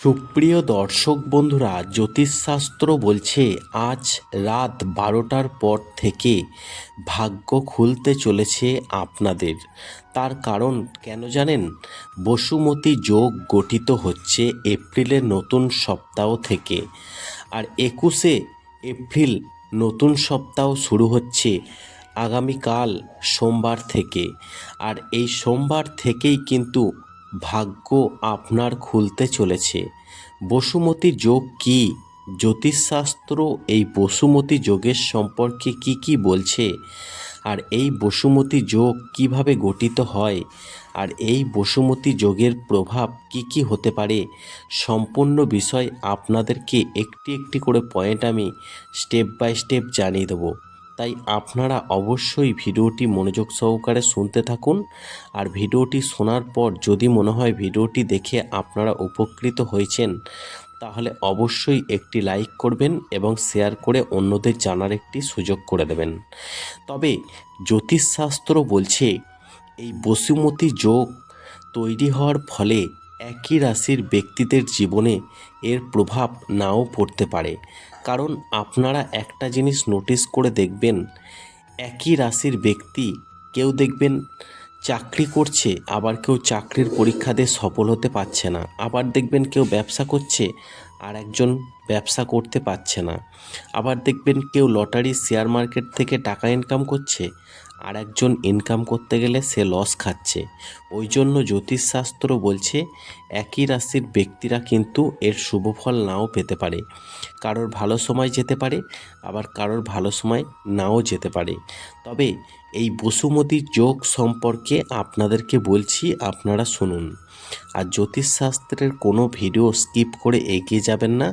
সুপ্রিয় দর্শক বন্ধুরা, জ্যোতিষশাস্ত্র বলছে, আজ রাত বারোটার পর থেকে ভাগ্য খুলতে চলেছে আপনাদের। তার কারণ কেন জানেন? বসুমতী যোগ গঠিত হচ্ছে এপ্রিলের নতুন সপ্তাহ থেকে। আর একুশে এপ্রিল নতুন সপ্তাহ শুরু হচ্ছে আগামীকাল সোমবার থেকে। আর এই সোমবার থেকেই কিন্তু ভাগ্য আপনার খুলতে চলেছে। বসুমতী যোগ কি? জ্যোতিষশাস্ত্র এই বসুমতী যোগের সম্পর্কে কি কি বলছে? আর এই বসুমতী যোগ কীভাবে গঠিত হয়? আর এই বসুমতী যোগের প্রভাব কি কি হতে পারে? সম্পূর্ণ বিষয় আপনাদেরকে একটি একটি করে পয়েন্ট আমি স্টেপ বাই স্টেপ জানিয়ে দেবো। তাই আপনারা অবশ্যই ভিডিওটি মনোযোগ সহকারে শুনতে থাকুন। আর ভিডিওটি শোনার পর যদি মনে হয় ভিডিওটি দেখে আপনারা উপকৃত হয়েছেন, তাহলে অবশ্যই একটি লাইক করবেন এবং শেয়ার করে অন্যদের জানার একটি সুযোগ করে দেবেন। তবে জ্যোতিষশাস্ত্র বলছে, এই বসুমতী যোগ তৈরি হওয়ার ফলে একই রাশির ব্যক্তিদের জীবনে এর প্রভাব নাও পড়তে পারে। কারণ আপনারা একটা জিনিস নোটিস করে দেখবেন, একই রাশির ব্যক্তি কেউ দেখবেন চাকরি করছে, আবার কেউ চাকরির পরীক্ষা দিয়ে সফল হতে পারছে না, আবার দেখবেন কেউ ব্যবসা করছে, আর একজন ব্যবসা করতে পারছে না, আবার দেখবেন কেউ লটারি শেয়ার মার্কেট থেকে টাকা ইনকাম করছে আর একজন ইনকাম করতে গেলে সে লস খাচ্ছে। ওই জন্য জ্যোতিষশাস্ত্র বলছে, একই রাশির ব্যক্তিরা কিন্তু এর শুভ ফল নাও পেতে পারে। কারোর ভালো সময় যেতে পারে, আবার কারোর ভালো সময় নাও যেতে পারে। তবে এই বসুমতী যোগ সম্পর্কে আপনাদেরকে বলছি, আপনারা শুনুন। আর জ্যোতিষশাস্ত্রের কোনো ভিডিও স্কিপ করে এগিয়ে যাবেন না।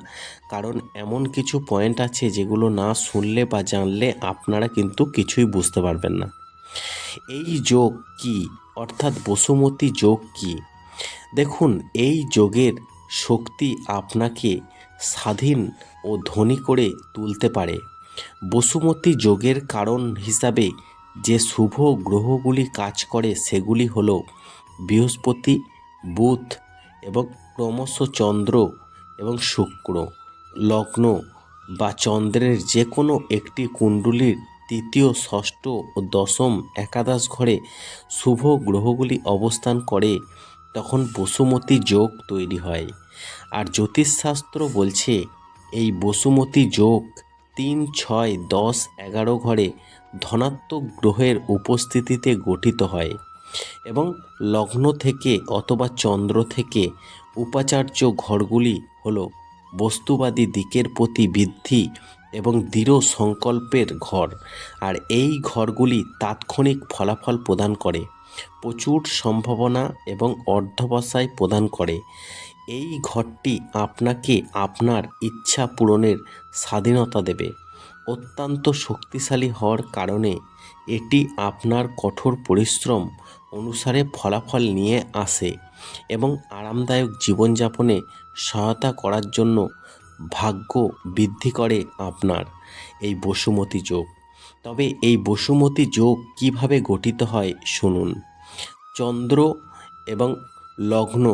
কারণ এমন কিছু পয়েন্ট আছে যেগুলো না শুনলে বা জানলে আপনারা কিন্তু কিছুই বুঝতে পারবেন না। এই যোগ কি? অর্থাৎ বসুমতী যোগ কি? দেখুন, এই যোগের শক্তি আপনাকে স্বাধীন ও ধনী করে তুলতে পারে। বসুমতী যোগের কারণ হিসাবে যে শুভ গ্রহগুলি কাজ করে সেগুলি হলো বৃহস্পতি বুধ এবং ক্রমশ চন্দ্র এবং শুক্র, লগ্ন বা চন্দ্রের যে কোনো একটি কুণ্ডলীর তৃতীয়, ষষ্ঠ ও দশম একাদশ ঘরে শুভ গ্রহগুলি অবস্থান করে, তখন বসুমতী যোগ তৈরি হয়। আর জ্যোতিষশাস্ত্র বলছে, এই বসুমতী যোগ তিন, ছয়, দশ, এগারো ঘরে ধনাত্মক গ্রহের উপস্থিতিতে গঠিত হয়। এবং লগ্ন থেকে অথবা চন্দ্র থেকে উপাচার্য ঘরগুলি হল বস্তুবাদী দিকের প্রতি বৃদ্ধি এবং দৃঢ় সংকল্পের ঘর। আর এই ঘরগুলি তাৎক্ষণিক ফলাফল প্রদান করে, প্রচুর সম্ভাবনা এবং অর্ধবসায় প্রদান করে। এই ঘরটি আপনাকে আপনার ইচ্ছা পূরণের স্বাধীনতা দেবে। অত্যন্ত শক্তিশালী হওয়ার কারণে এটি আপনার কঠোর পরিশ্রম অনুসারে ফলাফল নিয়ে আসে এবং আরামদায়ক জীবনযাপনে সহায়তা করার জন্য ভাগ্য বৃদ্ধি করে আপনার এই বসুমতী যোগ। তবে এই বসুমতী যোগ কীভাবে গঠিত হয় শুনুন। চন্দ্র এবং লগ্ন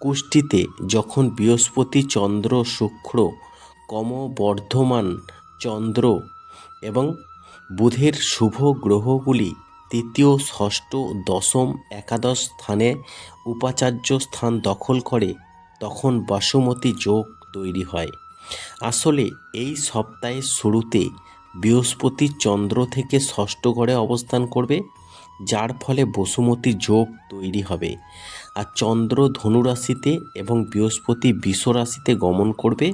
কুষ্টিতে যখন বৃহস্পতি, চন্দ্র, শুক্র, ক্রমবর্ধমান চন্দ্র এবং বুধের শুভ গ্রহগুলি তৃতীয় ষষ্ঠ, দশম, একাদশ স্থানে উপাচার্য স্থান দখল করে, তখন বাসুমতী যোগ তৈরি হয়। আসলে এই সপ্তাহের শুরুতে বৃহস্পতি চন্দ্র থেকে ষষ্ঠ ঘরে অবস্থান করবে, যার ফলে বসুমতী যোগ তৈরি হবে। আর চন্দ্র ধনুরাশিতে এবং বৃহস্পতি বিষ রাশিতে গমন করবে,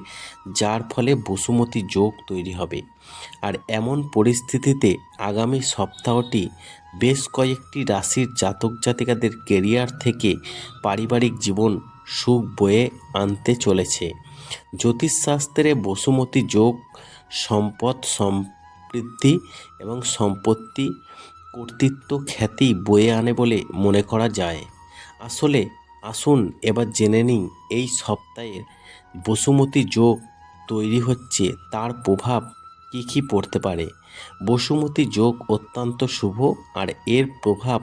যার ফলে বসুমতী যোগ তৈরি হবে। আর এমন পরিস্থিতিতে আগামী সপ্তাহটি বেশ কয়েকটি রাশির জাতক জাতিকাদের কেরিয়ার থেকে পারিবারিক জীবন সুখ বয়ে আনতে চলেছে। জ্যোতিষশাস্ত্রে বসুমতী যোগ, সম্পদ সমৃদ্ধি এবং সম্পত্তি কর্তৃত্ব খ্যাতি বয়ে আনে বলে মনে করা যায়। আসলে আসুন এবার জেনে নিই, এই সপ্তাহের বসুমতী যোগ তৈরি হচ্ছে, তার প্রভাব কী কী পড়তে পারে? বসুমতী যোগ অত্যন্ত শুভ আর এর প্রভাব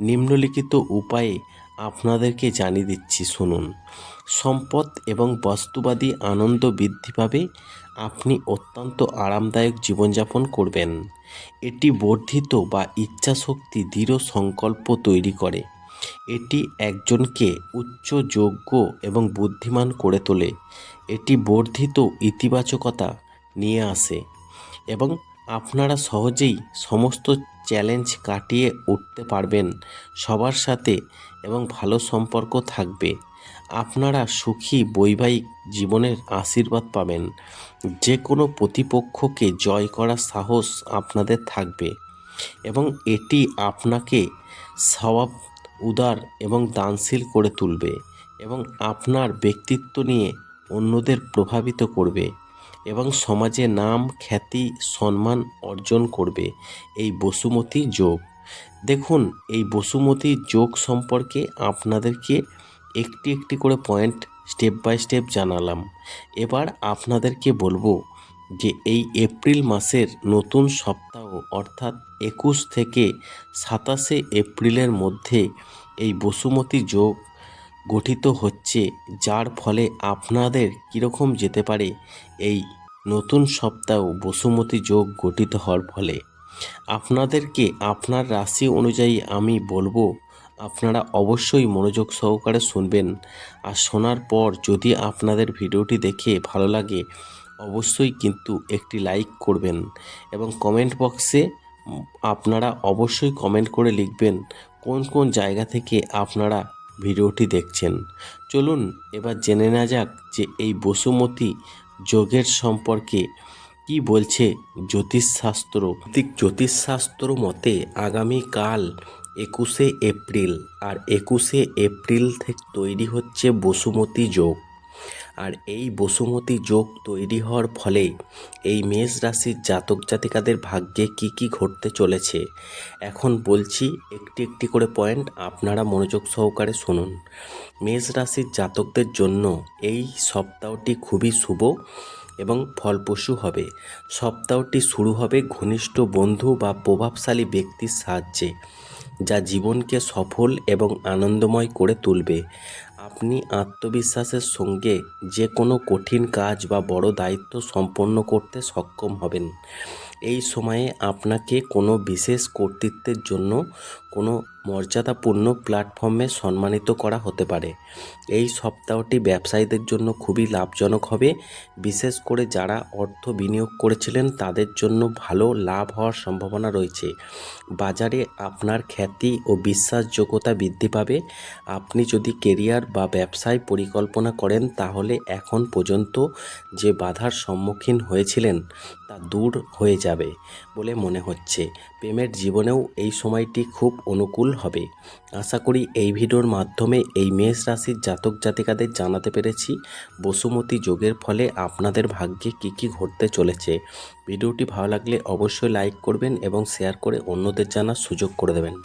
নিম্নলিখিত উপায়ে আপনাদেরকে জানিয়ে দিচ্ছি, শুনুন। সম্পদ এবং বাস্তুবাদী আনন্দ বৃদ্ধি পাবে, আপনি অত্যন্ত আরামদায়ক জীবনযাপন করবেন। এটি বর্ধিত বা ইচ্ছাশক্তি দৃঢ় সংকল্প তৈরি করে। এটি একজনকে উচ্চ, যোগ্য এবং বুদ্ধিমান করে তোলে। এটি বর্ধিত ইতিবাচকতা নিয়ে আসে এবং আপনারা সহজেই সমস্ত চ্যালেঞ্জ কাটিয়ে উঠতে পারবেন, সবার সাথে এবং ভালো সম্পর্ক থাকবে। আপনারা সুখী বৈবাহিক জীবনের আশীর্বাদ পাবেন। যে কোনো প্রতিপক্ষকে জয় করার সাহস আপনাদের থাকবে এবং এটি আপনাকে স্বভাব উদার এবং দানশীল করে তুলবে এবং আপনার ব্যক্তিত্ব নিয়ে অন্যদের প্রভাবিত করবে এবং সমাজে নাম, খ্যাতি, সম্মান অর্জন করবে। এই বসুমতী যোগ। দেখুন, এই বসুমতী যোগ সম্পর্কে আপনাদেরকে একটি একটি করে পয়েন্ট স্টেপ বাই স্টেপ জানালাম। এবার আপনাদেরকে বলব যে এই এপ্রিল মাসের নতুন সপ্তাহ, অর্থাৎ একুশ থেকে সাতাশে এপ্রিলের মধ্যে এই বসুমতী যোগ গঠিত হচ্ছে, যার ফলে আপনাদের কীরকম যেতে পারে এই নতুন সপ্তাহ বসুমতী যোগ গঠিত হওয়ার ফলে? আপনাদেরকে আপনার রাশি অনুযায়ী আমি বলব, আপনারা অবশ্যই মনোযোগ সহকারে শুনবেন। আর শোনার পর যদি আপনাদের ভিডিওটি দেখে ভালো লাগে অবশ্যই কিন্তু একটি লাইক করবেন এবং কমেন্ট বক্সে আপনারা অবশ্যই কমেন্ট করে লিখবেন কোন কোন জায়গা থেকে আপনারা ভিডিওটি দেখছেন। চলুন এবার জেনে নেওয়া যাক যে এই বসুমতী যোগের সম্পর্কে কি বলছে জ্যোতিষশাস্ত্র। জ্যোতিষশাস্ত্র মতে আগামীকাল একুশে এপ্রিল আর একুশে এপ্রিল থেকে তৈরি হচ্ছে বসুমতী যোগ। আর এই বসুমতী যোগ তৈরি হওয়ার ফলে এই মেষ রাশির জাতক জাতিকাদের ভাগ্যে কি কি ঘটতে চলেছে। এখন বলছি একটি একটি করে পয়েন্ট আপনারা মনোযোগ সহকারে শুনুন। মেষ রাশির জাতকদের জন্য এই সপ্তাহটি খুবই শুভ এবং ফলপ্রসূ হবে। সপ্তাহটি শুরু হবে ঘনিষ্ঠ বন্ধু বা প্রভাবশালী ব্যক্তির সাহায্যে, যা জীবনকে সফল এবং আনন্দময় করে তুলবে। আপনি আত্মবিশ্বাসের সঙ্গে যে কোনো কঠিন কাজ বা বড় দায়িত্ব সম্পন্ন করতে সক্ষম হবেন। এই সময়ে আপনাকে কোনো বিশেষ কর্তৃত্বের জন্য কোনো মর্যাদাপূর্ণ প্ল্যাটফর্মে সম্মানিত করা হতে পারে। এই সপ্তাহটি ব্যবসায়ীদের জন্য খুবই লাভজনক হবে। বিশেষ করে যারা অর্থ বিনিয়োগ করেছিলেন, তাদের জন্য ভালো লাভ হওয়ার সম্ভাবনা রয়েছে। বাজারে আপনার খ্যাতি ও বিশ্বাসযোগ্যতা বৃদ্ধি পাবে। আপনি যদি কেরিয়ার বা ব্যবসায় পরিকল্পনা করেন, তাহলে এখন পর্যন্ত যে বাধার সম্মুখীন হয়েছিলেন, তা দূর হয়ে যাবে বলে মনে হচ্ছে। প্রেমের জীবনেও এই সময়টি খুব অনুকূল হবে। আশা করি এই ভিডিওর মাধ্যমে এই মেষ রাশির জাতক জাতিকাদের জানাতে পেরেছি। বসুমতী যোগের ফলে আপনাদের ভাগ্যে কি কি ঘটতে চলেছে। ভিডিওটি ভালো লাগলে অবশ্যই লাইক করবেন এবং শেয়ার করে অন্যদের জানার সুযোগ করে দেবেন।